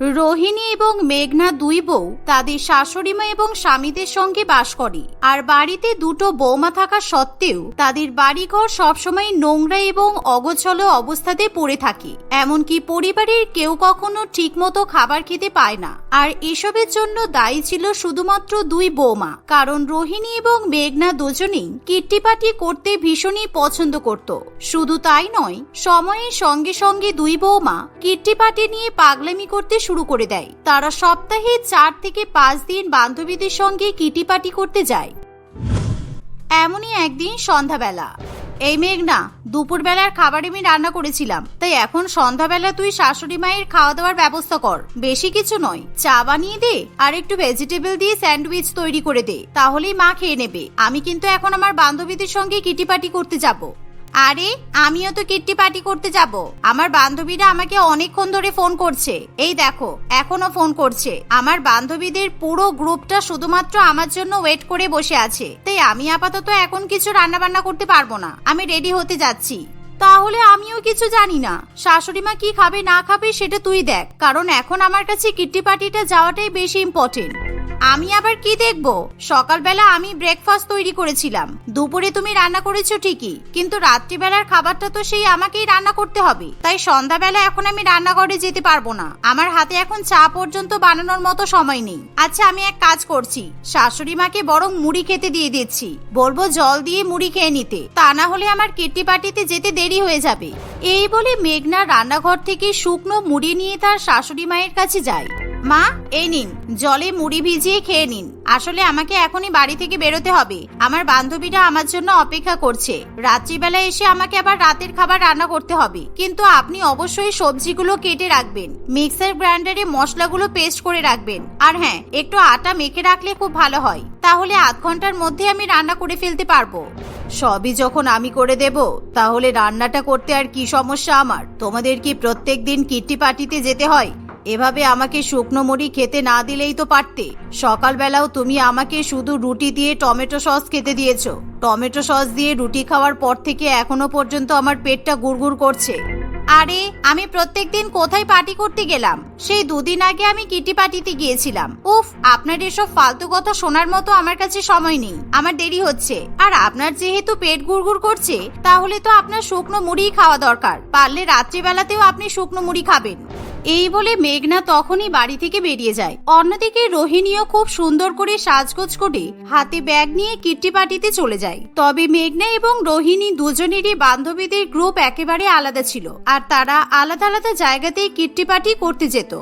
রোহিণী এবং মেঘনা দুই বউ তাদের শাশুড়িমা এবং স্বামীদের সঙ্গে বাস করে। আর বাড়িতে দুটো বৌমা থাকা সত্ত্বেও তাদের বাড়িঘর সবসময় নোংরা এবং অগোছল অবস্থাতে পড়ে থাকে। এমনকি পরিবারের কেউ কখনো ঠিকমতো খাবার খেতে পায় না। আর এসবের জন্য দায়ী ছিল শুধুমাত্র দুই বৌমা। কারণ রোহিণী এবং মেঘনা দুজনেই কিট্টিপাটি করতে ভীষণই পছন্দ করত। শুধু তাই নয়, সময়ের সঙ্গে সঙ্গে দুই বৌমা কিট্টিপাটি নিয়ে পাগলামি করতে শুরু করে দেয়। তারা সপ্তাহে চার থেকে পাঁচ দিন বান্ধবীদের সঙ্গে কিটিপাটি করতে যায়। এমনই একদিন সন্ধ্যাবেলা। এই মেঘনা, দুপুরবেলার খাবার আমি রান্না করেছিলাম, তাই এখন সন্ধ্যাবেলা তুই শাশুড়ি মায়ের খাওয়া দাওয়ার ব্যবস্থা কর। বেশি কিছু নয়, চা বানিয়ে দে আর একটু ভেজিটেবল দিয়ে স্যান্ডউইচ তৈরি করে দে, তাহলেই মা খেয়ে নেবে। আমি কিন্তু এখন আমার বান্ধবীদের সঙ্গে কিটিপাটি করতে যাব। আরে, আমিও তো কিট্টি পার্টি করতে যাব। আমার বান্ধবীরা আমাকে অনেকক্ষণ ধরে ফোন করছে। এই দেখো, এখনও ফোন করছে। আমার বান্ধবীদের পুরো গ্রুপটা শুধুমাত্র আমার জন্য ওয়েট করে বসে আছে। তাই আমি আপাতত এখন কিছু রান্না বান্না করতে পারব না। আমি রেডি হতে যাচ্ছি। তাহলে আমিও কিছু জানি না। শাশুড়ি মা কি খাবে, না খাবে সেটা তুই দেখ, কারণ এখন আমার কাছে কিট্টি পার্টিটা যাওয়াটাই বেশি ইম্পর্টেন্ট আমি আবার কি দেখব? সকালবেলা আমি ব্রেকফাস্ট তৈরি করেছিলাম। দুপুরে তুমি রান্না করেছ ঠিকই, কিন্তু রাত্রিবেলার খাবারটা তো সেই আমাকেই রান্না করতে হবে। তাই সন্ধ্যাবেলা এখন আমি রান্নাঘরে যেতে পারব না। আমার হাতে এখন চা পর্যন্ত বানানোর মতো সময় নেই। আচ্ছা আমি এক কাজ করছি। শাশুড়ি মাকে বরং মুড়ি খেতে দিয়ে দিচ্ছি। বলব জল দিয়ে মুড়ি খেয়ে নিতে। তা না হলে আমার কিট্টি পার্টিতে যেতে দেরি হয়ে যাবে। এই বলে মেঘনা রান্নাঘর থেকে শুকনো মুড়ি নিয়ে তার শাশুড়ি মায়ের কাছে যায়। মা, এই নিন, জলে মুড়ি ভিজিয়ে খেয়ে নিন। আসলে আমাকে এখনই বাড়ি থেকে বেরোতে হবে। আমার বান্ধবীরা আমার জন্য অপেক্ষা করছে। রাত্রিবেলা এসে আমাকে আবার রাতের খাবার রান্না করতে হবে। কিন্তু আপনি অবশ্যই সবজিগুলো কেটে রাখবেন। মিক্সার গ্রাইন্ডারে মশলাগুলো পেস্ট করে রাখবেন। আর হ্যাঁ একটু আটা মেখে রাখলে খুব ভালো হয়। তাহলে আধ ঘণ্টার মধ্যে আমি রান্না করে ফেলতে পারব। সবই যখন আমি করে দেব, তাহলে রান্নাটা করতে আর কি সমস্যা আমার? তোমাদের কি প্রত্যেক দিন কিট্টি পার্টিতে যেতে হয়? এভাবে আমাকে শুকনো মুড়ি খেতে না দিলেই তো পারতে। সকালবেলাও তুমি আমাকে শুধু রুটি দিয়ে টমেটো সস খেতে দিয়েছ। টমেটো সস দিয়ে রুটি খাওয়ার পর থেকে এখনও পর্যন্ত আমার পেটটা গুড়গুড় করছে। আরে, আমি প্রত্যেকদিন কোথায় পার্টি করতে গেলাম? সেই দুদিন আগে আমি কিটি পার্টিতে গিয়েছিলাম। উফ, আপনার এসব ফালতু কথা শোনার মতো আমার কাছে সময় নেই। আমার দেরি হচ্ছে। আর আপনার যেহেতু পেট গুড় করছে, তাহলে তো আপনার শুকনো মুড়ি খাওয়া দরকার। পারলে রাত্রিবেলাতেও আপনি শুকনো মুড়ি খাবেন। এই বলে মেঘনা তখনই বাড়ি থেকে বেরিয়ে যায়। অন্যদিকে রোহিণীও খুব সুন্দর করে সাজগোজ করে হাতে ব্যাগ নিয়ে কিট্টি পার্টিতে চলে যায়। তবে মেঘনা এবং রোহিণী দুজনেরই বান্ধবীদের গ্রুপ একেবারে আলাদা ছিল আর তারা আলাদা আলাদা জায়গাতেই কিট্টি পার্টি করতে যেত।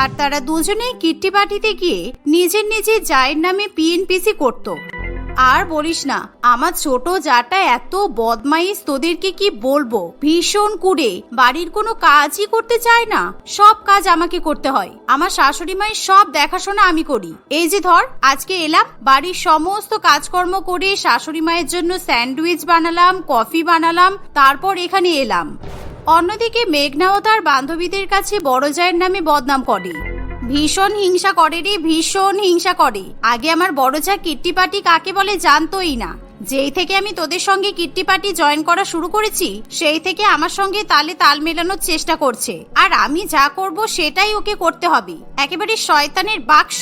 আর তারা দুজনেই কিট্টি পার্টিতে গিয়ে নিজের নিজের জায়ের নামে পিএনপিসি করত। আর বলিস না, আমার ছোট জাটা এত বদমাইশ তোদেরকে কি বলব? ভীষণ কুড়ে, বাড়ির কোনো কাজই করতে চায় না। সব কাজ আমাকে করতে হয়। আমার শাশুড়ি মায়ের সব দেখাশোনা আমি করি। এই যে ধর, আজকে এলাম, বাড়ির সমস্ত কাজকর্ম করে শাশুড়ি মায়ের জন্য স্যান্ডউইচ বানালাম, কফি বানালাম, তারপর এখানে এলাম। অন্যদিকে মেঘনাও তার বান্ধবীদের কাছে বড় জায়ের নামে বদনাম করে। ভীষণ হিংসা করে রে ভীষণ হিংসা করে। আগে আমার বড় যা কিট্টি পাটি কাকে বলে জানতোই না। যেই থেকে আমি তোদের সঙ্গে কিট্টি পার্টি জয়েন করা শুরু করেছি, সেই থেকে আমার সঙ্গে তালে তাল মেলানোর চেষ্টা করছে। আর আমি যা করব সেটাই ওকে করতে হবে। একেবারে শয়তানের বাক্স।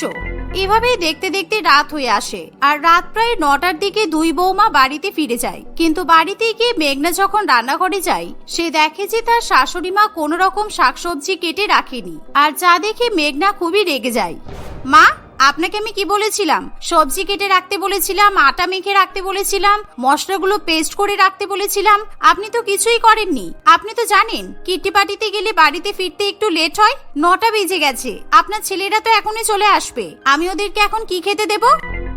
এভাবেই দেখতে দেখতে রাত হয়ে আসে। আর রাত প্রায় নটার দিকে দুই বৌমা বাড়িতে ফিরে যায়। কিন্তু বাড়িতে গিয়ে মেঘনা যখন রান্নাঘরে যায়, সে দেখে যে তার শাশুড়ি মা কোনো রকম শাকসবজি কেটে রাখেনি। আর যা দেখে মেঘনা খুবই রেগে যায়। মা আপনাকে আমি কি বলেছিলাম? সবজি কেটে রাখতে বলেছিলাম, আটা মেখে রাখতে বলেছিলাম, মশলাগুলো পেস্ট করে রাখতে বলেছিলাম, আপনি তো কিছুই করেননি। আপনি তো জানেন কিটি পার্টিতে গেলে বাড়িতে ফিরতে একটু লেট হয়, নটা বেজে গেছে, আপনার ছেলেরা তো এখনই চলে আসবে। আমি ওদেরকে এখন কি খেতে দেব?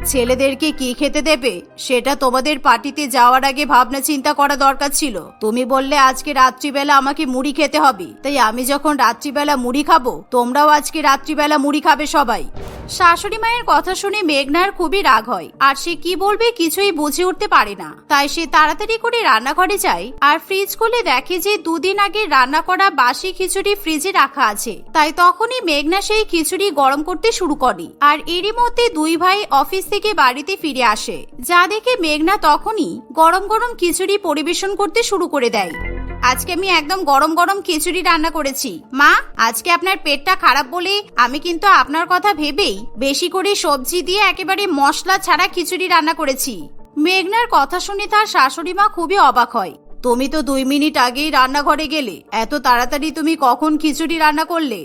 ছেলেদেরকে কি খেতে দেবে? সেটা তোমাদের পার্টিতে যাওয়ার আগে ভাবনা চিন্তা করা দরকার ছিল। তুমি বললে আজকে রাত্রিবেলা আমাকে মুড়ি খেতে হবে। তাই আমি যখন রাত্রিবেলা মুড়ি খাব, তোমরাও আজকে রাত্রিবেলা মুড়ি খাবে সবাই। শাশুড়ি মায়ের কথা শুনে মেঘনার খুবই রাগ হয়। আর সে কি বলবে কিছুই বুঝে উঠতে পারে না। তাই সে তাড়াতাড়ি করে রান্নাঘরে যায়। আর ফ্রিজ খুলে দেখে যে দুদিন আগে রান্না করা বাসি খিচুড়ি ফ্রিজে রাখা আছে। তাই তখনই মেঘনা সেই খিচুড়ি গরম করতে শুরু করে। আর এরই মধ্যে দুই ভাই অফিস থেকে বাড়িতে ফিরে আসে। যা দেখে মেঘনা তখনই গরম গরম খিচুড়ি পরিবেশন করতে শুরু করে দেয়। আজকে আমি একদম গরম গরম খিচুড়ি রান্না করেছি। মা, আজকে আপনার পেটটা খারাপ বলে আমি কিন্তু আপনার কথা ভেবেই বেশি করে সবজি দিয়ে একেবারে মশলা ছাড়া খিচুড়ি রান্না করেছি। মেঘনার কথা শুনে তার শাশুড়ি মা খুবই অবাক হয়। তুমি তো দুই মিনিট আগেই রান্নাঘরে গেলে, এত তাড়াতাড়ি তুমি কখন খিচুড়ি রান্না করলে?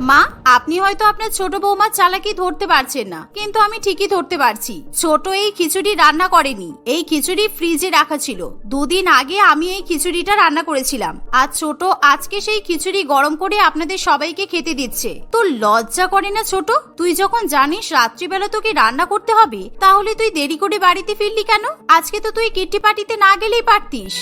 মা, আপনি হয়তো আপনার ছোট বৌমার চালাকি ধরতে পারছেন না, কিন্তু আমি ঠিকই ধরতে পারছি। ছোট এই খিচুড়ি রান্না করেনি, এই খিচুড়ি ফ্রিজে রাখা ছিল। দুদিন আগে আমি এই খিচুড়িটা রান্না করেছিলাম, আর ছোট আজকে সেই খিচুড়ি গরম করে আপনাদের সবাইকে খেতে দিচ্ছে। তো লজ্জা করে না ছোট? তুই যখন জানিস রাত্রিবেলা তোকে রান্না করতে হবে, তাহলে তুই দেরি করে বাড়িতে ফিরলি কেন? আজকে তো তুই কিট্টি পার্টিতে না গেলেই পারতিস।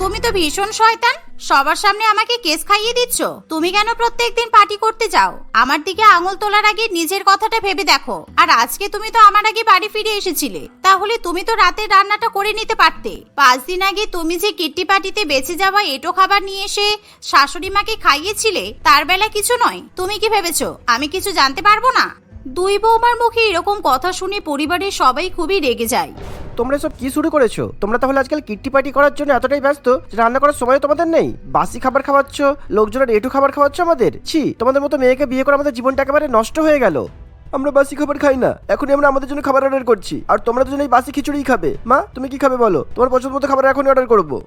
তুমি তো ভীষণ শয়তান। সবার সামনে আমাকে কেস খাইয়ে দিচ্ছ। তুমি কেন প্রত্যেকদিন পার্টি করতে যাও? আমার দিকে আঙুল তোলার আগে নিজের কথাটা ভেবে দেখো। আর আজকে তুমি তো আমার আগে বাড়ি ফিরে এসেছিলে। তাহলে তুমি তো রাতের রান্নাটা করে নিতে পারতে। পাঁচ দিন আগে তুমি যে কিট্টি পার্টিতে বেঁচে যাওয়া এটো খাবার নিয়ে এসে শাশুড়ি মাকে খাইয়েছিলে, তার বেলা কিছু নয়। তুমি কি ভেবেছো? আমি কিছু জানতে পারব না? দুই বৌমার মুখে এরকম কথা শুনে পরিবারের সবাই খুবই রেগে যায়। তোমরা সব কি শুরু করেছ? তোমরা তাহলে আজকাল কিট্টি পার্টি করার জন্য এতটাই ব্যস্ত যে রান্না করার সময় তোমাদের নেই? বাসি খাবার খাওয়াচ্ছ, লোকজনের এটু খাবার খাওয়াচ্ছ আমাদের? ছি, তোমাদের মতো মেয়েকে বিয়ে করে আমাদের জীবনটা একেবারে নষ্ট হয়ে গেল। আমরা বাসি খাবার খাই না। এখনই আমরা আমাদের জন্য খাবার অর্ডার করছি। আর তোমরা দুজন এই বাসি খিচুড়িই খাবে। মা, তুমি কি খাবে বলো? তোমার পছন্দ মতো খাবার এখনই অর্ডার করব।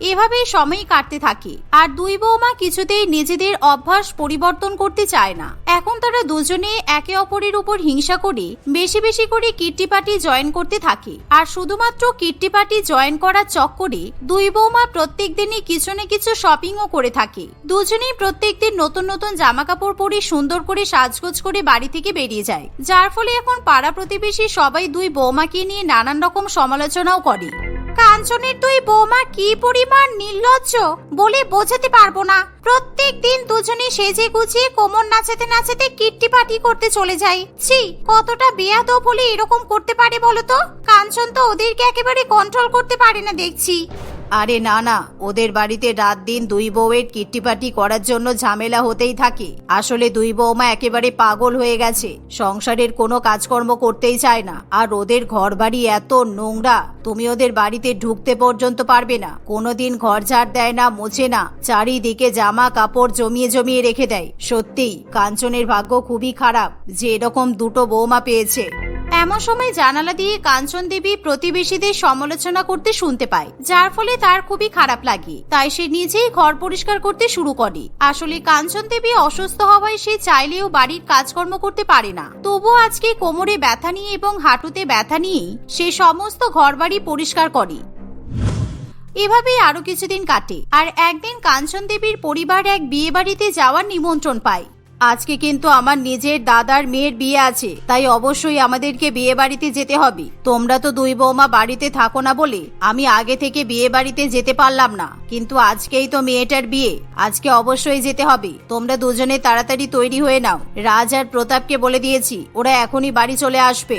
এভাবেই সময় কাটতে থাকে। আর দুই বৌমা কিছুতেই নিজেদের অভ্যাস পরিবর্তন করতে চায় না। এখন তারা দুজনে একে অপরের উপর হিংসা করে বেশি বেশি করে কিট্টি পার্টি জয়েন করতে থাকে। আর শুধুমাত্র কিট্টি পার্টি জয়েন করার চক্করে দুই বৌমা প্রত্যেক দিনই কিছু না কিছু শপিংও করে থাকে। দুজনেই প্রত্যেক দিন নতুন নতুন জামা কাপড় পরে সুন্দর করে সাজগোজ করে বাড়ি থেকে বেরিয়ে যায়। যার ফলে এখন পাড়া প্রতিবেশী সবাই দুই বৌমাকে নিয়ে নানান রকম সমালোচনাও করে। কাঞ্চনের দুই বৌমা কি পরিমাণ নির্লজ্জ বলে বোঝাতে পারব না। প্রত্যেক দিন দুজনে সেজে গুছিয়ে কোমর নাচাতে নাচাতে কিট্টি পাটি করতে চলে যাই। ছি, কতটা বেয়াদব বলে এরকম করতে পারে বলতো কাঞ্চন তো ওদেরকে একেবারে কন্ট্রোল করতে পারে না দেখছি। আরে না না, ওদের বাড়িতে রাত দিন দুই বউয়ের কিট্টিপাটি করার জন্য ঝামেলা হতেই থাকে। আসলে দুই বৌমা একেবারে পাগল হয়ে গেছে। সংসারের কোনো কাজকর্ম করতেই চায় না। আর ওদের ঘর বাড়ি এত নোংরা, তুমি ওদের বাড়িতে ঢুকতে পর্যন্ত পারবে না। কোনোদিন ঘর ঝাড় দেয় না, মোছে না। চারিদিকে জামা কাপড় জমিয়ে জমিয়ে রেখে দেয়। সত্যিই, কাঞ্চনের ভাগ্য খুবই খারাপ, যে এরকম দুটো বৌমা পেয়েছে। এমন সময় জানালা দিয়ে কাঞ্চন দেবী প্রতিবেশীদের সমালোচনা করতে শুনতে পায়, যার ফলে তার খুবই খারাপ লাগে। তাই সে নিজেই ঘর পরিষ্কার করতে শুরু করে। আসলে কাঞ্চন দেবী অসুস্থ হওয়ায় সে চাইলেও বাড়ির কাজকর্ম করতে পারে না। তবুও আজকে কোমরে ব্যথা নিয়ে এবং হাঁটুতে ব্যথা নিয়েই সে সমস্ত ঘরবাড়ি পরিষ্কার করে। এভাবেই আরও কিছুদিন কাটে। আর একদিন কাঞ্চন দেবীর পরিবার এক বিয়ে বাড়িতে যাওয়ার নিমন্ত্রণ পায়। আজকে কিন্তু আমার নিজের দাদার মেয়ের বিয়ে আছে, তাই অবশ্যই আমাদেরকে বিয়ে বাড়িতে যেতে হবে। তোমরা তো দুই বৌমা বাড়িতে থাকো না বলে আমি আগে থেকে বিয়ে বাড়িতে যেতে পারলাম না। কিন্তু আজকেই তো মেয়েটার বিয়ে, আজকে অবশ্যই যেতে হবে। তোমরা দুজনে তাড়াতাড়ি তৈরি হয়ে নাও। রাজ আর প্রতাপকে বলে দিয়েছি, ওরা এখনই বাড়ি চলে আসবে।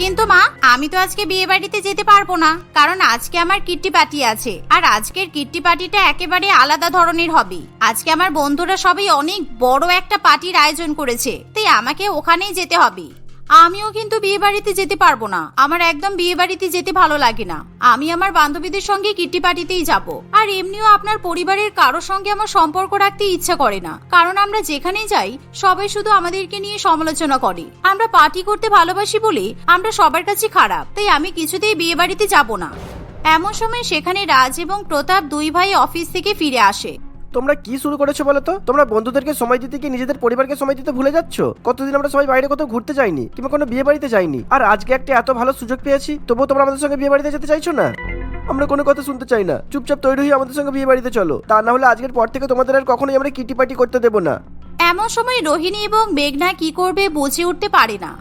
কিন্তু মা, আমি তো আজকে বিয়ে বাড়িতে যেতে পারব না, কারণ আজকে আমার কিট্টি পার্টি আছে, আর আজকের কিট্টি পার্টিটা একেবারে আলাদা ধরনের হবে। আজকে আমার বন্ধুরা সবাই অনেক বড় একটা পার্টির আয়োজন করেছে, তাই আমাকে ওখানেই যেতে হবে। আমিও কিন্তু বিয়ে বাড়িতে যেতে পারব না। আমার একদম বিয়ে বাড়িতে যেতে ভালো লাগে না। আমি আমার বান্ধবীদের সঙ্গে কিট্টি পার্টিতেই যাব। আর এমনিও আপনার পরিবারের কারও সঙ্গে আমার সম্পর্ক রাখতে ইচ্ছা করে না। কারণ আমরা যেখানেই যাই, সবাই শুধু আমাদেরকে নিয়ে সমালোচনা করে। আমরা পার্টি করতে ভালোবাসি বলে আমরা সবার কাছে খারাপ। তাই আমি কিছুতেই বিয়ে বাড়িতে যাব না। এমন সময় সেখানে রাজ এবং প্রতাপ দুই ভাই অফিস থেকে ফিরে আসে। তোমরা কি শুরু করেছ বলো তো? তোমরা বন্ধুদেরকে সময় দিতে কি নিজেদের পরিবারকে সময় দিতে ভুলে যাচ্ছ? কতদিন আমরা সবাই বাইরে কোথাও ঘুরতে যাইনি কিংবা কোনো বিয়ে বাড়িতে যাইনি? আর আজকে একটা এত ভালো সুযোগ পেয়েছি, তবুও তোমরা আমাদের সঙ্গে বিয়ে বাড়িতে যেতে চাইছো না? আমরা কোনো কথা শুনতে চাই না। চুপচাপ তৈরি হয়ে আমাদের সঙ্গে বিয়ে বাড়িতে চলো। তা না হলে আজকের পর থেকে তোমাদের আর কখনোই আমরা কিটি পার্টি করতে দেবো না। এমন সময় রোহিণী এবং মেঘনা কি করবে বুঝে উঠতে পারে না।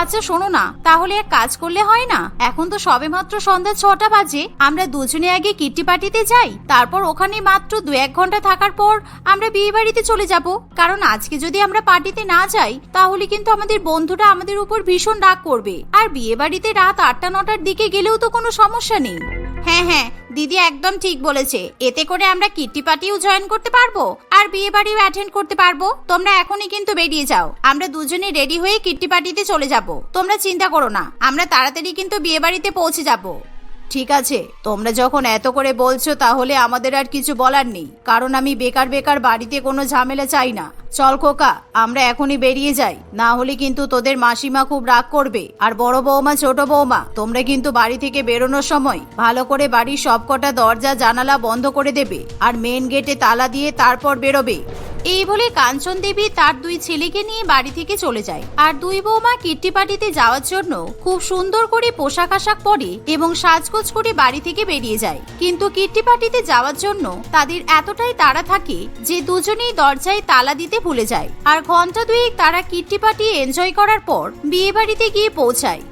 আচ্ছা শোনো না, তাহলে এক কাজ করলে হয় না? এখন তো সবেমাত্র সন্ধ্যা ছটা বাজে, আমরা দুজনে আগে কিট্টি পার্টিতে যাই, তারপর ওখানে মাত্র দু এক ঘণ্টা থাকার পর আমরা বিয়ে বাড়িতে চলে যাব। কারণ আজকে যদি আমরা পার্টিতে না যাই, তাহলে কিন্তু আমাদের বন্ধুরা আমাদের উপর ভীষণ রাগ করবে। আর বিয়ে বাড়িতে রাত আটটা নটার দিকে গেলেও তো কোনো সমস্যা নেই। হ্যাঁ হ্যাঁ দিদি একদম ঠিক বলেছে, এতে করে আমরা কিট্টি পার্টিও জয়েন করতে পারব। আর বিয়ে বাড়িও অ্যাটেন্ড করতে পারব। তোমরা এখনই কিন্তু বেরিয়ে যাও। আমরা দুজনে রেডি হয়ে কিট্টি পার্টিতে চলে যাব। তোমরা চিন্তা করো না, আমরা তাড়াতাড়ি কিন্তু বিয়ে বাড়িতে পৌঁছে যাব। ঠিক আছে, তোমরা যখন এত করে বলছো তাহলে আমাদের আর কিছু বলার নেই, কারণ আমি বেকার বেকার বাড়িতে কোনো ঝামেলা চাই না। চল খোকা, আমরা এখনই বেরিয়ে যাই, না হলে কিন্তু তোদের মাসিমা খুব রাগ করবে, আর বড় বৌমা ছোট বৌমা, তোমরা কিন্তু বাড়ি থেকে বেরোনোর সময় ভালো করে বাড়ির সবকটা দরজা জানালা বন্ধ করে দেবে, আর মেন গেটে তালা দিয়ে তারপর বেরোবে। এই বলে কাঞ্চন দেবী তার দুই ছেলেকে নিয়ে বাড়ি থেকে চলে যায়। আর দুই বৌমা কিট্টি পার্টিতে যাওয়ার জন্য খুব সুন্দর করে পোশাক আশাক পরে এবং সাজগোজ করে বাড়ি থেকে বেরিয়ে যায়। কিন্তু কিট্টি পার্টিতে যাওয়ার জন্য তাদের এতটাই তাড়া থাকে যে দুজনেই দরজায় তালা দিতে ভুলে যায়। আর ঘণ্টা দুয়েক তারা কিট্টি পার্টি এনজয় করার পর বিয়ে বাড়িতে গিয়ে পৌঁছায়।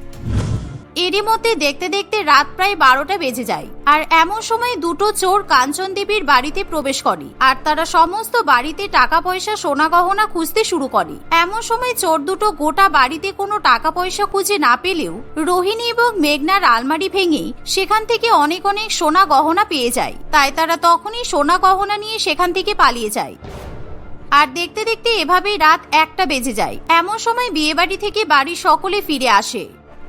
এরই মধ্যে দেখতে দেখতে রাত প্রায় বারোটা বেজে যায়। আর এমন সময় দুটো চোর কাঞ্চন দেবীর বাড়িতে প্রবেশ করে আর তারা সমস্ত বাড়িতে টাকা পয়সা সোনা গহনা খুঁজতে শুরু করে। এমন সময় চোর দুটো গোটা বাড়িতে কোনো টাকা পয়সা খুঁজে না পেলেও রোহিণী এবং মেঘনার আলমারি ভেঙে সেখান থেকে অনেক অনেক সোনা গহনা পেয়ে যায়। তাই তারা তখনই সোনা গহনা নিয়ে সেখান থেকে পালিয়ে যায়। আর দেখতে দেখতে এভাবেই রাত একটা বেজে যায়। এমন সময় বিয়েবাড়ি থেকে বাড়ির সকলে ফিরে আসে।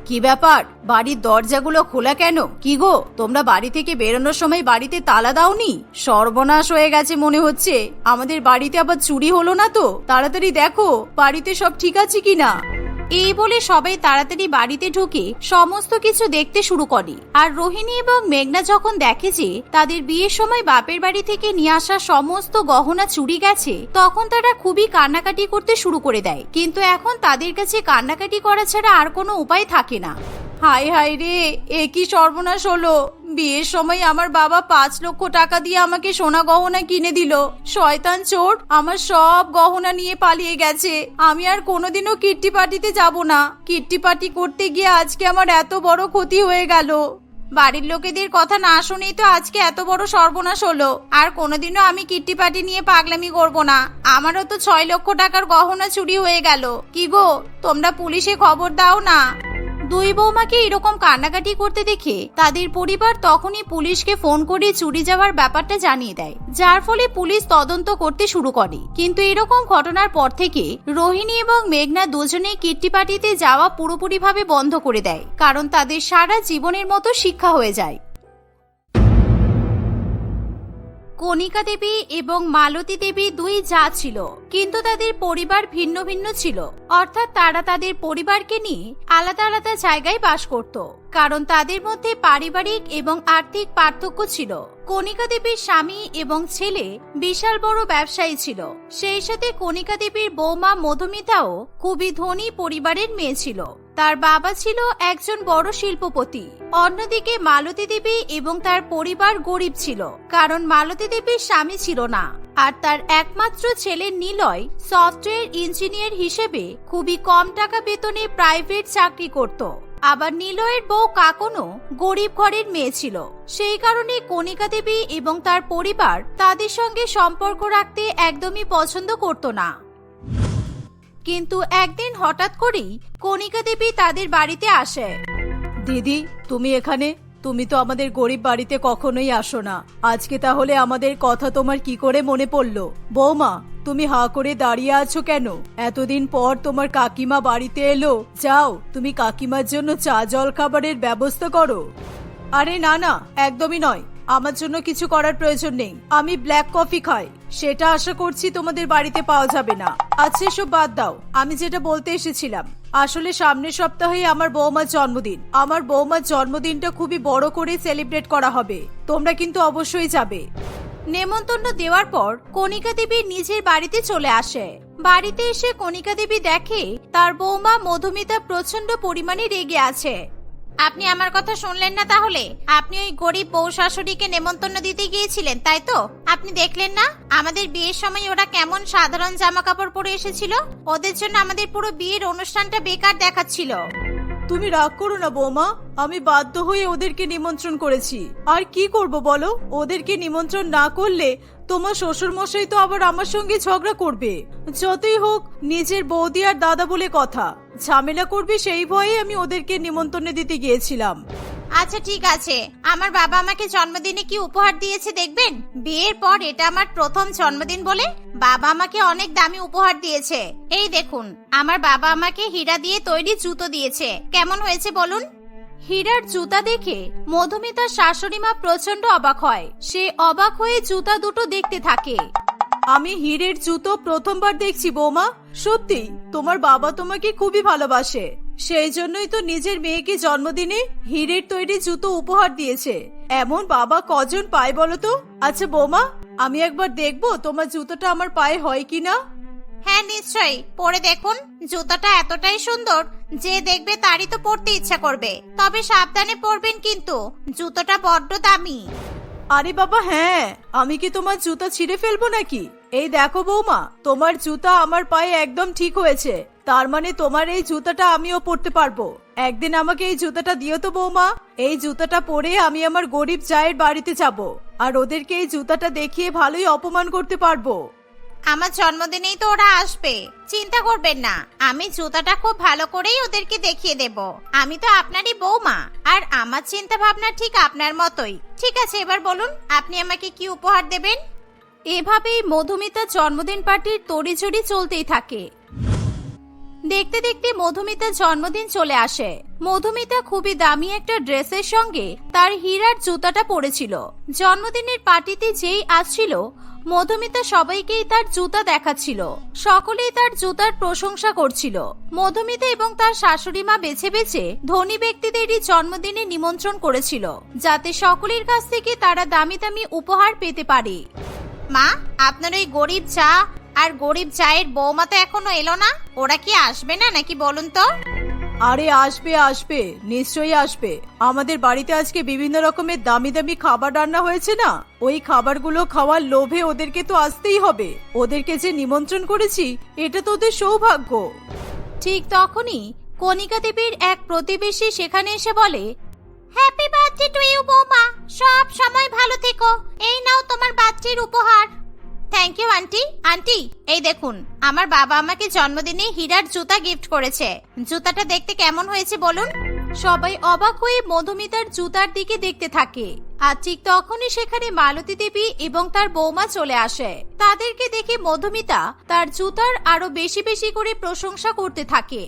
কি ব্যাপার? বাড়ির দরজাগুলো খোলা কেন? কি গো? তোমরা বাড়ি থেকে বেরোনোর সময় বাড়িতে তালা দাওনি? সর্বনাশ হয়ে গেছে মনে হচ্ছে। আমাদের বাড়িতে আবার চুরি হলো না তো? তাড়াতাড়ি দেখো, বাড়িতে সব ঠিক আছে কিনা? এই বলে সবাই তাড়াতাড়ি বাড়িতে ঢুকে সমস্ত কিছু দেখতে শুরু করে। আর রোহিণী এবং মেঘনা যখন দেখে যে তাদের বিয়ের সময় বাপের বাড়ি থেকে নিয়ে আসা সমস্ত গহনা চুরি গেছে, তখন তারা খুবই কান্নাকাটি করতে শুরু করে দেয়। কিন্তু এখন তাদের কাছে কান্নাকাটি করা ছাড়া আর কোনো উপায় থাকে না। হাই হাই রে, এ কি সর্বনাশ হলো। বিয়ের সময় আমার বাবা পাঁচ লক্ষ টাকা দিয়ে আমাকে সোনা গহনা কিনে দিল। শয়তান চোর, আমার সব গহনা নিয়ে পালিয়ে গেছে। আমি আর কোনোদিনও কিট্টি পার্টিতে যাব না। কিট্টি পার্টি করতে গিয়ে আজকে আমার এত বড় ক্ষতি হয়ে গেল। বাড়ির লোকেদের কথা না শুনেই তো আজকে এত বড় সর্বনাশ হলো। আর কোনোদিনও আমি কিট্টি পার্টি নিয়ে পাগলামি করব না। আমারও তো ছয় লক্ষ টাকার গহনা চুরি হয়ে গেল। কি গো, তোমরা পুলিশে খবর দাও না। দুই বৌমাকে এরকম কান্নাকাটি করতে দেখে তাদের পরিবার তখনই পুলিশকে ফোন করে চুরি যাওয়ার ব্যাপারটা জানিয়ে দেয়। যার ফলে পুলিশ তদন্ত করতে শুরু করে। কিন্তু এরকম ঘটনার পর থেকে রোহিণী এবং মেঘনা দুজনেই কিট্টি পার্টিতে যাওয়া পুরোপুরিভাবে বন্ধ করে দেয়। কারণ তাদের সারা জীবনের মতো শিক্ষা হয়ে যায়। কণিকা দেবী এবং মালতী দেবী দুই যা ছিল, কিন্তু তাদের পরিবার ভিন্ন ভিন্ন ছিল। অর্থাৎ তারা তাদের পরিবারকে নিয়ে আলাদা আলাদা জায়গায় বাস করত, কারণ তাদের মধ্যে পারিবারিক এবং আর্থিক পার্থক্য ছিল। কণিকা দেবীর স্বামী এবং ছেলে বিশাল বড় ব্যবসায়ী ছিল। সেই সাথে কণিকা দেবীর বৌমা মধুমিতাও খুবই ধনী পরিবারের মেয়ে ছিল। তার বাবা ছিল একজন বড় শিল্পপতি। অন্যদিকে মালতী দেবী এবং তার পরিবার গরিব ছিল, কারণ মালতী দেবীর স্বামী ছিল না। আর তার একমাত্র ছেলে নিলয় সফটওয়্যার ইঞ্জিনিয়ার হিসেবে খুবই কম টাকা বেতনে প্রাইভেট চাকরি করত। আবার নিলয়ের বউ কাকনও গরিব ঘরের মেয়ে ছিল। সেই কারণে কণিকা দেবী এবং তার পরিবার তাদের সঙ্গে সম্পর্ক রাখতে একদমই পছন্দ করত না। কিন্তু একদিন হঠাৎ করেই কণিকা দেবী তাদের বাড়িতে আসে। দিদি, তুমি এখানে? তুমি তো আমাদের গরিব বাড়িতে কখনোই আসো না। আজকে তাহলে আমাদের কথা তোমার কি করে মনে পড়ল? বৌমা, তুমি হা করে দাঁড়িয়ে আছো কেন? এতদিন পর তোমার কাকিমা বাড়িতে এলো। যাও, তুমি কাকিমার জন্য চা জল খাবারের ব্যবস্থা করো। আরে না না, একদমই নয়। আমার জন্য কিছু করার প্রয়োজন নেই। আমি ব্ল্যাক কফি খাই। সেটা আশা করছি তোমাদের বাড়িতে পাওয়া যাবে না। আচ্ছা এসব বাদ দাও। আমি যেটা বলতে এসেছিলাম, আসলে সামনের সপ্তাহে আমার বৌমার জন্মদিন। আমার বৌমার জন্মদিনটা খুবই বড় করে সেলিব্রেট করা হবে। তোমরা কিন্তু অবশ্যই যাবে। নেমন্তন্ন দেওয়ার পর কণিকা দেবী নিজের বাড়িতে চলে আসে। বাড়িতে এসে কণিকা দেবী দেখে তার বৌমা মধুমিতা প্রচণ্ড পরিমাণে রেগে আছে। আপনি আমার কথা শুনলেন না তাহলে? আপনি ওই গরিব বউ শাশুড়িকে নেমন্তন্ন দিতে গিয়েছিলেন, তাই তো? আপনি দেখলেন না? আমাদের বিয়ের সময় ওরা কেমন সাধারণ জামা কাপড় পরে এসেছিল? ওদের জন্য আমাদের পুরো বিয়ের অনুষ্ঠানটা বেকার দেখাচ্ছিল। তুমি রাগ করো না, বৌমা। আমি বাধ্য হয়ে ওদেরকে নিমন্ত্রণ করেছি। আর কি করব বলো? ওদেরকে নিমন্ত্রণ না করলে তোমার শ্বশুর মশাই তো আবার আমার সঙ্গে ঝগড়া করবে। যতই হোক, নিজের বৌদি আর দাদা বলে কথা। ঝামেলা করবে সেই ভয়ে আমি ওদেরকে নিমন্ত্রণে দিতে গিয়েছিলাম। আচ্ছা ঠিক আছে। আমার বাবা আমাকে জন্মদিনে কি উপহার দিয়েছে দেখবেন? বিয়ের পর এটা আমার প্রথম জন্মদিন বলে বাবা আমাকে অনেক দামি উপহার দিয়েছে। এই দেখুন, আমার বাবা আমাকে হীরা দিয়ে তৈরি জুতো দিয়েছে। কেমন হয়েছে বলুন? হীরার জুতা দেখে মধুমিতার শাশুড়ি মা প্রচণ্ড অবাক হয়। সে অবাক হয়ে জুতা দুটো দেখতে থাকে। আমি হীরের জুতো প্রথমবার দেখছি, বৌমা। সত্যি, তোমার বাবা তোমাকে খুবই ভালোবাসে। সেই জন্যই তো নিজের মেয়েকে জন্মদিনে হীরের তৈরি জুতো উপহার দিয়েছে। এমন বাবা কজন পায় বলো তো? আচ্ছা বৌমা আমি একবার দেখব তোমার জুতোটা আমার পায়ে হয় কিনা? হ্যাঁ নিশ্চয়ই। পরে দেখুন। জুতাটা এতটাই সুন্দর যে দেখবে তারই তো পরতে ইচ্ছা করবে। তবে সাবধানে পরবেন কিন্তু। জুতোটা বড্ড দামি। আরে বাবা হ্যাঁ। আমি কি তোমার জুতা ছিঁড়ে ফেলব নাকি? এই দেখো বৌমা, তোমার জুতা আমার পায়ে একদম ঠিক হয়েছে। তার মানে তোমার এই জুতাটা আমিও পরতে পারব। একদিন আমাকে এই জুতাটা দিও তো বৌমা। এই জুতাটা পরে আমি আমার গরিব জায়ের বাড়িতে যাব, আর ওদেরকে এই জুতাটা দেখিয়ে ভালোই অপমান করতে পারব। আমার জন্মদিনেই তো ওরা আসবে। চিন্তা করবেন না, আমি জুতাটা খুব ভালো করেই ওদেরকে দেখিয়ে দেব। আমি তো আপনারই বৌমা, আর আমার চিন্তা ভাবনা ঠিক আপনার মতোই। ঠিক আছে, এবার বলুন, আপনি আমাকে কি উপহার দেবেন? এভাবেই মধুমিতার জন্মদিন পার্টির তড়িঝড়ি চলতেই থাকে। দেখতে দেখতে মধুমিতার জন্মদিন চলে আসে। মধুমিতা খুবই দামি একটা ড্রেসের সঙ্গে তার হীরার জুতাটা পরেছিল। জন্মদিনের পার্টিতে যেই আসছিল মধুমিতা সবাইকেই তার জুতা দেখাচ্ছিল। সকলেই তার জুতার প্রশংসা করছিল। মধুমিতা এবং তার শাশুড়ি মা বেছে বেছে ধনী ব্যক্তিদেরই জন্মদিনে নিমন্ত্রণ করেছিল, যাতে সকলের কাছ থেকে তারা দামি দামি উপহার পেতে পারে। মা আপনার ওই গরিব চা আর গরিব চায়ের বৌমা তো এখনও এলো না। ওরা কি আসবে না নাকি বলুন তো? আরে আসবে আসবে নিশ্চয়ই আসবে। আমাদের বাড়িতে আজকে বিভিন্ন রকমের দামি দামি খাবার রান্না হয়েছে না? ওই খাবারগুলো খাওয়ার লোভে ওদেরকে তো আসতেই হবে। ওদেরকে যে নিমন্ত্রণ করেছি এটা তো ওদের সৌভাগ্য। ঠিক তখনই কণিকা দেবীর এক প্রতিবেশী সেখানে এসে বলে হ্যাপি বার্থডে টু ইউ বৌমা সব সময় ভালো থেকো। এই নাও তোমার বাচ্চার উপহার। থ্যাংক ইউ আন্টি আন্টি এই দেখুন, আমার বাবা আমাকে জন্মদিনে হীরার জুতা গিফট করেছে। জুতাটা দেখতে কেমন হয়েছে বলুন? সবাই অবাক হয়ে মধুমিতার জুতার দিকে দেখতে থাকে। আর ঠিক তখনই সেখানে মালতী দেবী এবং তার বৌমা চলে আসে। তাদেরকে দেখে মধুমিতা তার জুতার আরও বেশি বেশি করে প্রশংসা করতে থাকে।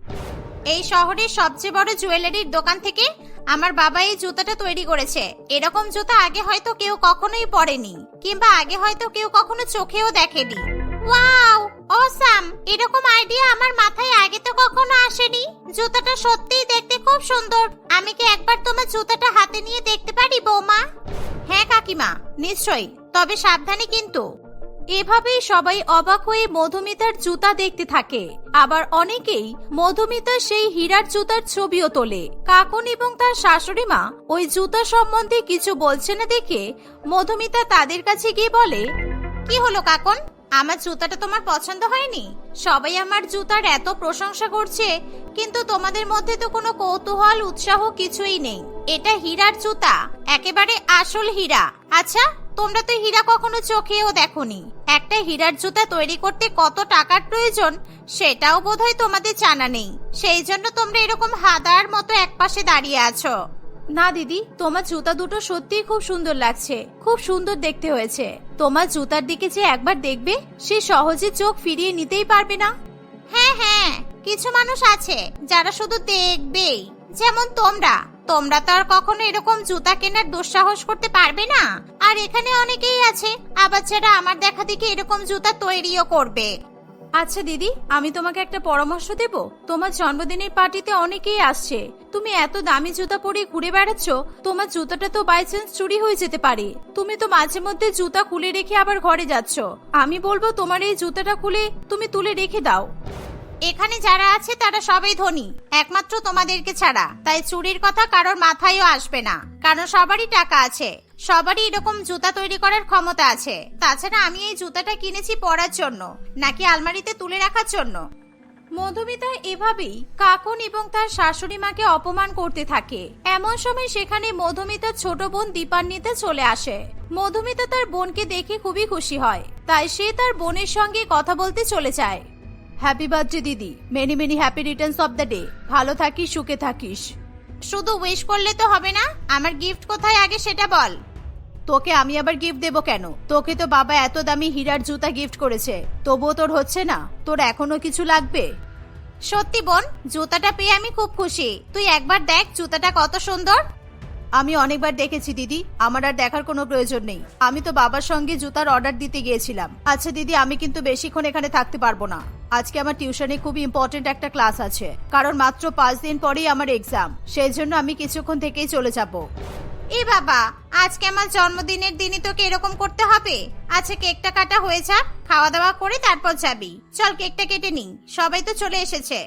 এই শহরের সবচেয়ে বড় জুয়েলারির দোকান থেকে আমার বাবা এই জুতাটা তৈরি করেছে। এরকম জুতা আগে হয়তো কেউ কখনোই পরেনি, কিংবা আগে হয়তো কেউ কখনো চোখেও দেখেনি। Wow, awesome! এরকম আইডিয়া আমার মাথায় আগে তো কখনো আসেনি। জুতাটা সত্যিই দেখতে খুব সুন্দর। আমি কি একবার তোমার জুতাটা হাতে নিয়ে দেখতে পারি, বৌমা? হ্যাঁ কাকিমা, নিশ্চয়ই। তবে সাবধানে কিন্তু। এভাবেই সবাই অবাক হয়ে মধুমিতার জুতা দেখতে থাকে। আবার অনেকেই মধুমিতার সেই হীরার জুতার ছবিও তোলে। কাকুন এবং তার শাশুড়ি মা ওই জুতা সম্বন্ধে কিছু বলছে না দেখে মধুমিতা তাদের কাছে গিয়ে বলে, কি হলো কাকন? আমার জুতাটা তোমার পছন্দ হয়নি? সবাই আমার জুতার এত প্রশংসা করছে, কিন্তু তোমাদের মধ্যে তো কোনো কৌতূহল, উৎসাহ কিছুই নেই। এটা হীরার জুতা, একেবারে আসল হীরা। আচ্ছা তোমরা তো হীরা কখনো চোখেও দেখোনি। একটা হীরার জুতা তৈরি করতে কত টাকার প্রয়োজন সেটাও বোধহয় তোমাদের জানা নেই। সেই জন্য তোমরা এরকম হাদার মতো একপাশে দাঁড়িয়ে আছো। না দিদি তোমার জুতা দুটো সত্যিই খুব সুন্দর লাগছে। খুব সুন্দর দেখতে হয়েছে। তোমার জুতার দিকে যে একবার দেখবে সে সহজে চোখ ফিরিয়ে নিতেই পারবে না। হ্যাঁ হ্যাঁ কিছু মানুষ আছে যারা শুধু দেখবেই। যেমন তোমরা। তোমরা তো আর কখনো এরকম জুতা কেনার দুঃসাহস করতে পারবে না। আর এখানে অনেকেই আছে। আবার যারা আমার দেখা দেখে এরকম জুতা তৈরিও করবে। আচ্ছা দিদি, আমি তোমাকে একটা পরামর্শ দেব। তোমার জন্মদিনের পার্টিতে অনেকেই আসছে। তুমি এত দামি জুতা পরে ঘুরে বেড়াচ্ছ, তোমার জুতাটা তো বাই চান্স চুরি হয়ে যেতে পারে। তুমি তো মাঝে মধ্যে জুতা খুলে রেখে আবার ঘরে যাচ্ছ। আমি বলব, তোমার এই জুতাটা খুলে তুমি তুলে রেখে দাও। এখানে যারা আছে তারা সবাই ধনী, একমাত্র তোমাদেরকে ছাড়া। তাই চুরির কথা কারোর মাথায়ও আসবে না, কারণ সবারই টাকা আছে। সবারই এরকম জুতা তৈরি করার ক্ষমতা আছে। তাছাড়া আমি এই জুতাটা কিনেছি পরার জন্য, নাকি আলমারিতে তুলে রাখার জন্য? মধুমিতা এভাবেই কাকন এবং তার শাশুড়ি মাকে অপমান করতে থাকে। এমন সময় সেখানে মধুমিতার ছোট বোন দীপান্বিতা চলে আসে। মধুমিতা তার বোনকে দেখে খুবই খুশি হয়, তাই সে তার বোনের সঙ্গে কথা বলতে চলে যায়। হ্যাপি বার্থডে দিদি। Many many happy returns of the day ভালো থাকিস সুখে থাকিস। শুধু উইশ করলে তো হবে না। আমার গিফট কোথায় আগে সেটা বল। তোকে আমি আবার গিফট দেবো কেন? তোকে তো বাবা এত দামি হীরার জুতা গিফট করেছে। তবুও তোর হচ্ছে না? তোর এখনও কিছু লাগবে? সত্যি বোন জুতাটা পেয়ে আমি খুব খুশি। তুই একবার দেখ জুতাটা কত সুন্দর। আমি অনেকবার দেখেছি দিদি। আমার আর দেখার কোনো প্রয়োজন নেই। আমি তো বাবার সঙ্গে জুতার অর্ডার দিতে গিয়েছিলাম। আচ্ছা দিদি আমি কিন্তু বেশিক্ষণ এখানে থাকতে পারব না। আজকে আমার টিউশনে খুব ইম্পর্টেন্ট একটা ক্লাস আছে। কারণ মাত্র পাঁচ দিন পরেই আমার এক্সাম সেই জন্য আমি কিছুক্ষণ থেকেই চলে যাব। এ বাবা, আজকে আমার জন্মদিনের দিনই তোকে এরকম করতে হবে? আচ্ছা কেকটা কাটা হয়ে যাক খাওয়া দাওয়া করে তারপর যাবি। চল, কেকটা কেটে নি সবাই তো চলে এসেছে।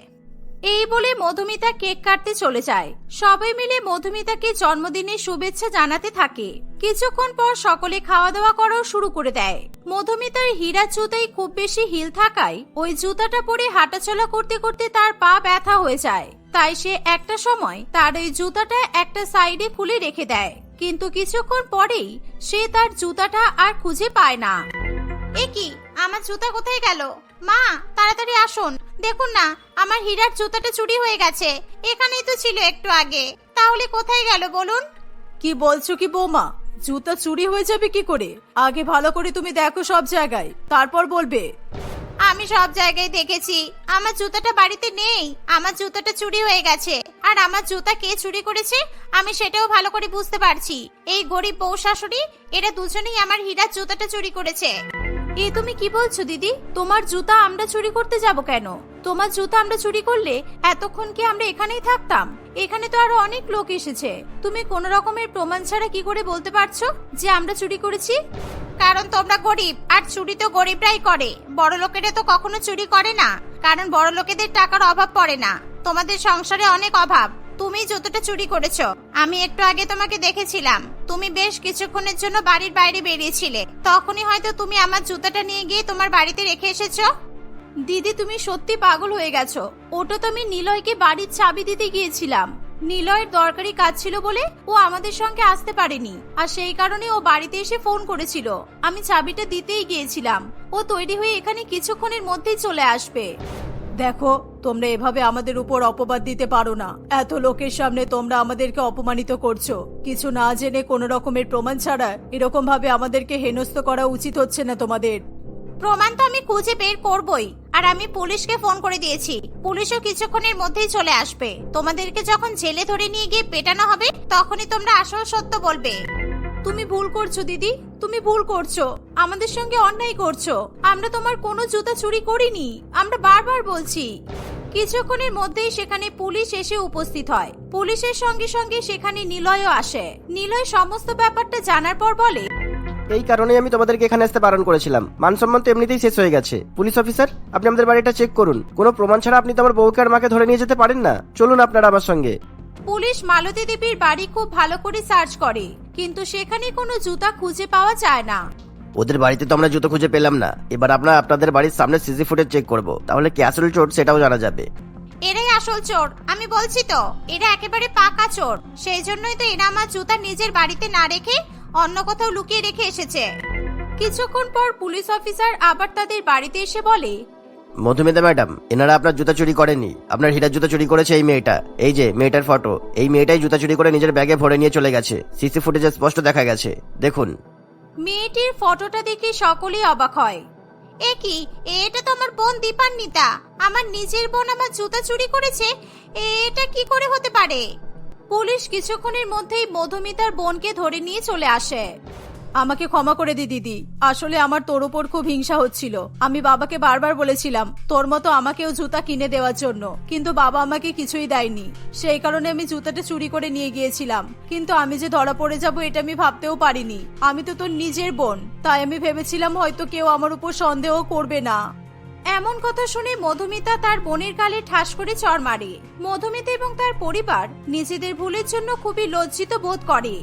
এই বলে মধুমিতা কেক কাটতে চলে যায়। সবাই মিলে মধুমিতাকে জন্মদিনের শুভেচ্ছা জানাতে থাকে। কিছুক্ষণ পর সকলে খাওয়া দাওয়া করাও শুরু করে দেয়। মধুমিতার হীরা জুতাই খুব বেশি হিল থাকায় ওই জুতাটা পরে হাঁটাচলা করতে করতে তার পা ব্যথা হয়ে যায়। তাই সে একটা সময় তার ওই জুতাটা একটা সাইডে খুলে রেখে দেয়। কিন্তু কিছুক্ষণ পরেই সে তার জুতাটা আর খুঁজে পায় না। এ কি? আমার জুতা কোথায় গেল? মা তাড়াতাড়ি আসুন। দেখুন না আমার হীরার জুতাটা চুরি হয়ে গেছে। এখানেই তো ছিল একটু আগে। তাহলে কোথায় গেল বলুন? কি বলছো কি বৌমা? জুতা চুরি হয়ে যাবে কি করে? আগে ভালো করে তুমি দেখো সব জায়গায়। তারপর বলবে। আমি সব জায়গায় দেখেছি। আমার জুতাটা বাড়িতে নেই। আমার জুতাটা চুরি হয়ে গেছে। আর আমার জুতা কে চুরি করেছে আমি সেটাও ভালো করে বুঝতে পারছি। এই গরিব বউ শাশুড়ি এরা দুজনেই আমার হীরার জুতাটা চুরি করেছে। এ তুমি কি বলছো, দিদি? তোমার জুতা আমরা চুরি করতে যাব কেন? তোমার জুতা আমরা চুরি করলে এতক্ষণ কি আমরা এখানেই থাকতাম? এখানে তো আরও অনেক লোক এসেছে। তুমি কোন রকমের প্রমাণ ছাড়া কি করে বলতে পারছ যে আমরা চুরি করেছি? কারণ তোমরা গরিব, আর চুরি তো গরিবরাই করে। বড় লোকেরা তো কখনো চুরি করে না। কারণ বড় লোকেদের টাকার অভাব পড়ে না। তোমাদের সংসারে অনেক অভাব। তুমি যতটা চুরি করেছ। আমি একটু আগে তোমাকে দেখেছিলাম। তুমি বেশ কিছুক্ষণের জন্য বাড়ির বাইরে বেরিয়েছিলে। তখনই হয়তো তুমি আমার জুতাটা নিয়ে গিয়ে তোমার বাড়িতে রেখে এসেছ। দিদি, তুমি সত্যি পাগল হয়ে গেছো। ওটা তো আমি নিলয়কে বাড়ির চাবি দিতে গিয়েছিলাম। নিলয়ের দরকারি কাজ ছিল বলে ও আমাদের সঙ্গে আসতে পারেনি। আর সেই কারণে ও বাড়িতে এসে ফোন করেছিল। আমি চাবিটা দিতেই গিয়েছিলাম। ও তৈরি হয়ে এখানে কিছুক্ষণের মধ্যেই চলে আসবে। দেখো, তোমরা এভাবে আমাদের উপর অপবাদ দিতে পারো না। এত লোকের সামনে তোমরা আমাদেরকে অপমানিত করছ। কিছু না জেনে কোনো রকমের প্রমাণ ছাড়া এরকম ভাবে আমাদেরকে হেনস্থ করা উচিত হচ্ছে না তোমাদের। প্রমাণ তো আমি খুঁজে বের করবই, আর আমি পুলিশকে ফোন করে দিয়েছি। পুলিশও কিছুক্ষণের মধ্যেই চলে আসবে। তোমাদেরকে যখন জেলে ধরে নিয়ে গিয়ে পেটানো হবে, তখনই তোমরা আসল সত্য বলবে। তুমি ভুল করছ, দিদি। তুমি ভুল করছ। আমাদের সঙ্গে অন্যায় করছ। আমরা তোমার কোনো জুতা চুরি করিনি। আমরা বারবার বলছি। কিছুক্ষণের মধ্যেই সেখানে পুলিশ এসে উপস্থিত হয়। পুলিশের সঙ্গে সঙ্গে সেখানে নিলয়ও আসে। নিলয় সমস্ত ব্যাপারটা জানার পর বলে, এই কারণেই আমি তোমাদেরকে এখানে আসতে বারণ করেছিলাম। মান সম্মান তো এমনিতেই শেষ হয়ে গেছে। পুলিশ অফিসার, আপনি আমাদের বাড়িটা চেক করুন। কোনো প্রমাণ ছাড়া আপনি তো আমার বউকে আর মাকে ধরে নিয়ে যেতে পারেন না। চলুন আপনারা আমার সঙ্গে। পুলিশ মালতী দেবীর বাড়ি খুব ভালো করে সার্চ করে কিন্তু সেখানে কোনো জুতা খুঁজে পাওয়া যায় না। ওদের বাড়িতে তো আমরা জুতো খুঁজে পেলাম না। এবার আমরা আপনাদের বাড়ির সামনে সিসি ফুটেজ চেক করব তাহলে কে আসল চোর সেটাও জানা যাবে। এরাই আসল চোর আমি বলছি তো এরা একেবারে পাকা চোর সেই জন্যই তো এরা আমার জুতা নিজের বাড়িতে না রেখে অন্য কোথাও লুকিয়ে রেখে এসেছে। কিছুক্ষণ পর পুলিশ অফিসার আবার তাদের বাড়িতে এসে বলে মধুমিতা ম্যাডাম, এনারা আপনার জুতা চুরি করেনি আপনার হীরার জুতা চুরি করেছে এই মেয়েটা। এই যে, মেয়েটার ফটো। এই মেয়েটাই জুতা চুরি করে নিজের ব্যাগে ভরে নিয়ে চলে গেছে। সিসি ফুটেজে স্পষ্ট দেখা গেছে। দেখুন। মেয়েটির ফটোটা দেখে সকলেই অবাক হয়। এ কি? এটা তো আমার বোন দীপান্বিতা। আমার নিজের বোন আমার জুতা চুরি করেছে। এটা কি করে হতে পারে? পুলিশ কিছুক্ষণের মধ্যেই মধুমিতার বোনকে ধরে নিয়ে চলে আসে। আমাকে ক্ষমা করে দি, দিদি। আসলে আমার তোর উপর খুব হিংসা হচ্ছিল। আমি বাবাকে বারবার বলেছিলাম, তোর মতো আমাকেও জুতা কিনে দেওয়ার জন্য। কিন্তু বাবা আমাকে কিছুই দেয়নি। সেই কারণে আমি জুতাটা চুরি করে নিয়ে গিয়েছিলাম। কিন্তু আমি যে ধরা পড়ে যাব এটা আমি ভাবতেও পারিনি। আমি তো তোর নিজের বোন। তাই আমি ভেবেছিলাম হয়তো কেউ আমার উপর সন্দেহ করবে না। এমন কথা শুনে মধুমিতা তার বোনের গালে ঠাস করে চড় মারে। মধুমিতা এবং তার পরিবার নিজেদের ভুলের জন্য খুবই লজ্জিত বোধ করে।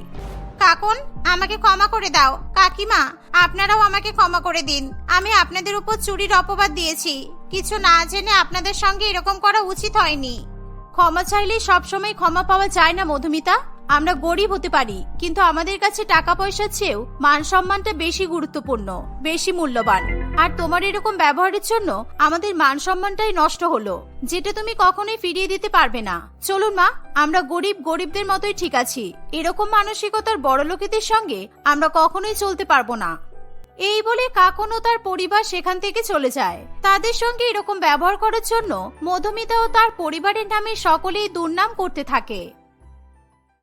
কাকুন, আমাকে ক্ষমা করে দাও। কাকিমা, আপনারাও আমাকে ক্ষমা করে দিন। আমি আপনাদের উপর চুরির অপবাদ দিয়েছি। কিছু না জেনে আপনাদের সঙ্গে এরকম করা উচিত হয়নি। ক্ষমা চাইলে সবসময় ক্ষমা পাওয়া যায় না, মধুমিতা। আমরা গরিব হতে পারি, কিন্তু আমাদের কাছে টাকা পয়সার চেয়েও মান সম্মানটা বেশি গুরুত্বপূর্ণ, বেশি মূল্যবান। আর তোমার এরকম ব্যবহারের জন্য আমাদের মান সম্মানটাই নষ্ট হলো, যেটা তুমি কখনোই ফিরিয়ে দিতে পারবে না। চলুন মা, আমরা গরিব গরিবদের মতোই ঠিক আছি। এরকম মানসিকতার বড় লোকেদের সঙ্গে আমরা কখনোই চলতে পারব না। এই বলে কাকন তার পরিবার সেখান থেকে চলে যায়। তাদের সঙ্গে এরকম ব্যবহার করার জন্য মধুমিতা ও তার পরিবারের নামে সকলেই দুর্নাম করতে থাকে।